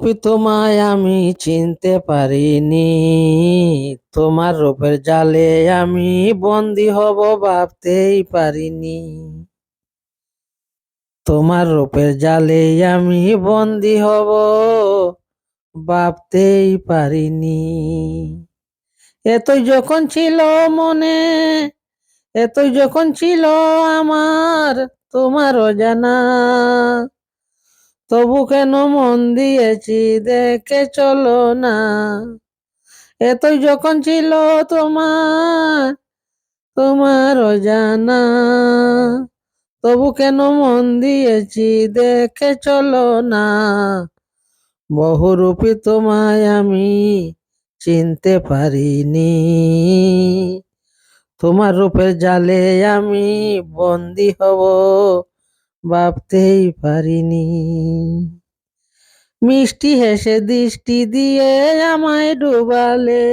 তোমায় আমি চিনতে পারিনি। তোমার রূপের জালে আমি বন্দি হব, ভাবতেই পারিনি। তোমার রূপের জালে আমি বন্দি হব, ভাবতেই পারিনি। এতই যখন ছিল মনে, এতই যখন ছিল আমার তোমার জানা তবু কেন মন দিয়েছি? দেখে চলো না। এতই যখন ছিল তোমার তোমার জানা। তবু কেন মন দিয়েছি? দেখে চলো না। বহুরূপী তোমায় আমি চিনতে পারিনি। তোমার রূপের জালে আমি বন্দি হব। ভাবতেই পারিনি। মিষ্টি হেসে দৃষ্টি দিয়ে আমায় ডুবালে।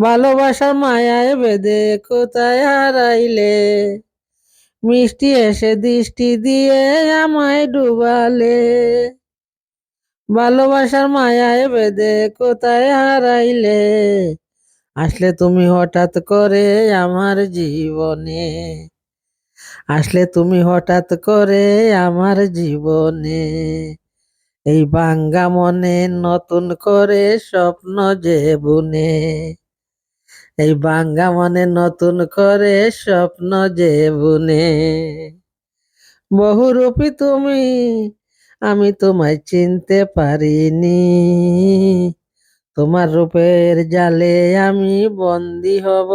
ভালোবাসার মায়ায় বেঁধে কোথায় হারাইলে? মিষ্টি এসে দৃষ্টি দিয়ে আমায় ডুবালে। ভালোবাসার মায়ায় বেঁধে কোথায় হারাইলে? আসলে তুমি হঠাৎ করে আমার জীবনে আসলে তুমি হঠাৎ করে আমার জীবনে এই বাঙ্গা মনে নতুন করে স্বপ্ন যে বুনে। এই বাঙ্গা মনে নতুন করে স্বপ্ন যে বুনে। বহুরূপী তুমি, আমি তোমায় চিনতে পারিনি। তোমার রূপের জালে আমি বন্দি হব।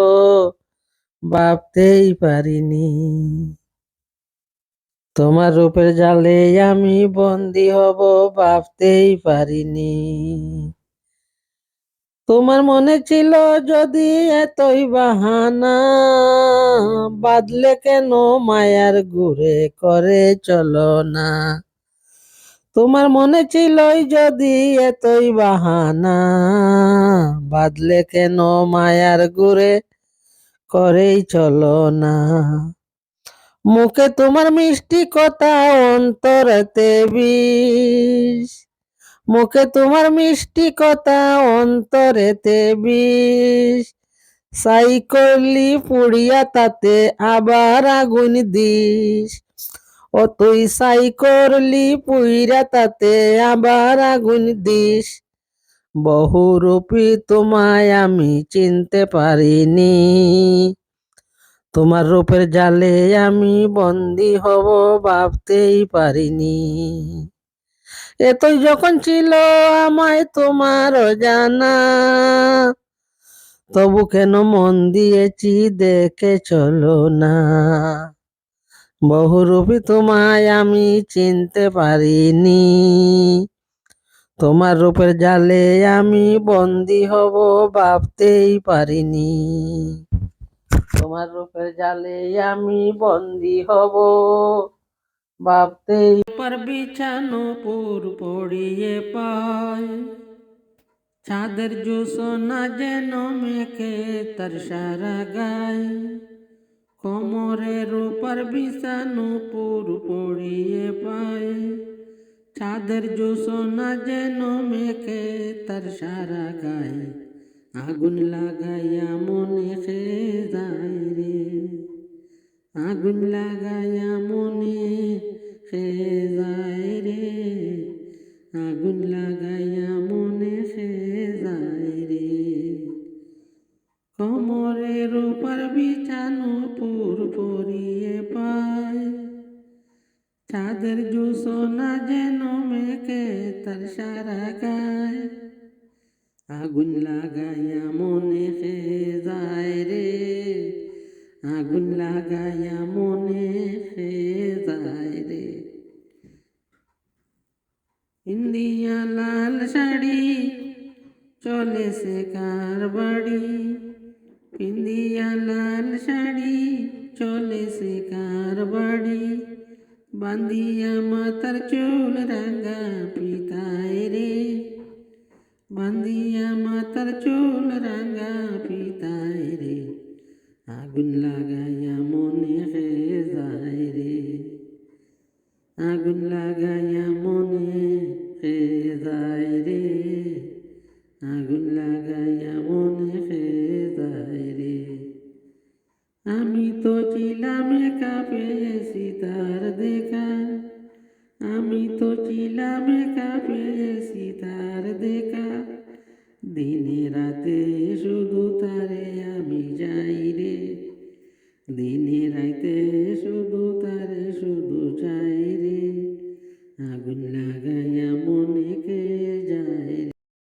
ভাবতেই পারিনি। তোমার রূপের জালে আমি বন্দি হব ভাবতেই পারিনি। তোমার মনে ছিল যদি এতই বাহানা, বাদলে কেন মায়ার ঘুরে করে চলো না? তোমার মনে ছিল যদি এতই বাহানা, বাদলে কেন মায়ার ঘুরে করেই চলো না। মুখে তোমার মিষ্টি কথা অন্তরেতে বিষ। মুখে তোমার মিষ্টি কথা অন্তরেতে বিষ। সাই করলি পুড়িয়া তাতে আবার আগুন দিস। ও তুই সাই করলি পুইরা তাতে আবার আগুন দিস। বহুরূপী তোমায় আমি চিনতে পারিনি। তোমার রূপের জালে আমি বন্দি হব ভাবতেই পারিনি। এতই যখন ছিল আমায় তোমার জানা, তবু কেন মন দিয়েছি দেখে চলো না। বহুরূপী তোমায় আমি চিনতে পারিনি। তোমার রূপের জালে আমি বন্দি হব, ভাবতেই পারিনি। তোমার রূপের জালে আমি বন্দি হব, ভাবতেই পার বিছানো পুর পড়িয়ে পায়। চাঁদের জোসনা যেন মেখে তার সারা গায়। কোমরের উপর বিছানো পুর পড়িয়ে পায়। চাঁদের জোসনা যেন মেখে তার সারা গায়ে। আগুন লাগাইয়া মনে খে যায় রে। আগুন লাগাইয়া মনে খে যায় রে। আগুন চাঁদের জোসনা যেন মেখে তার সারা গায়। আগুন লাগাইয়া মনে খে যায় রে, আগুন লাগাইয়া মনে খে যায় রে। ইন্দিয়া লাল শাড়ি চলে সে কার বাড়ি? ইন্দিয়া লাল শাড়ি চলে সে কার বাড়ি? বান্দিয়া মাতার চুল রাঙ্গা পিতায় রে বান্দিয়া মাতার চুল রাঙ্গা পিতায় রে আগুন লাগাইয়া একা পেয়েছি তার দেখা। দিনে রাতে শুধু তারে আমি যাই রে। দিনে রাতে শুধু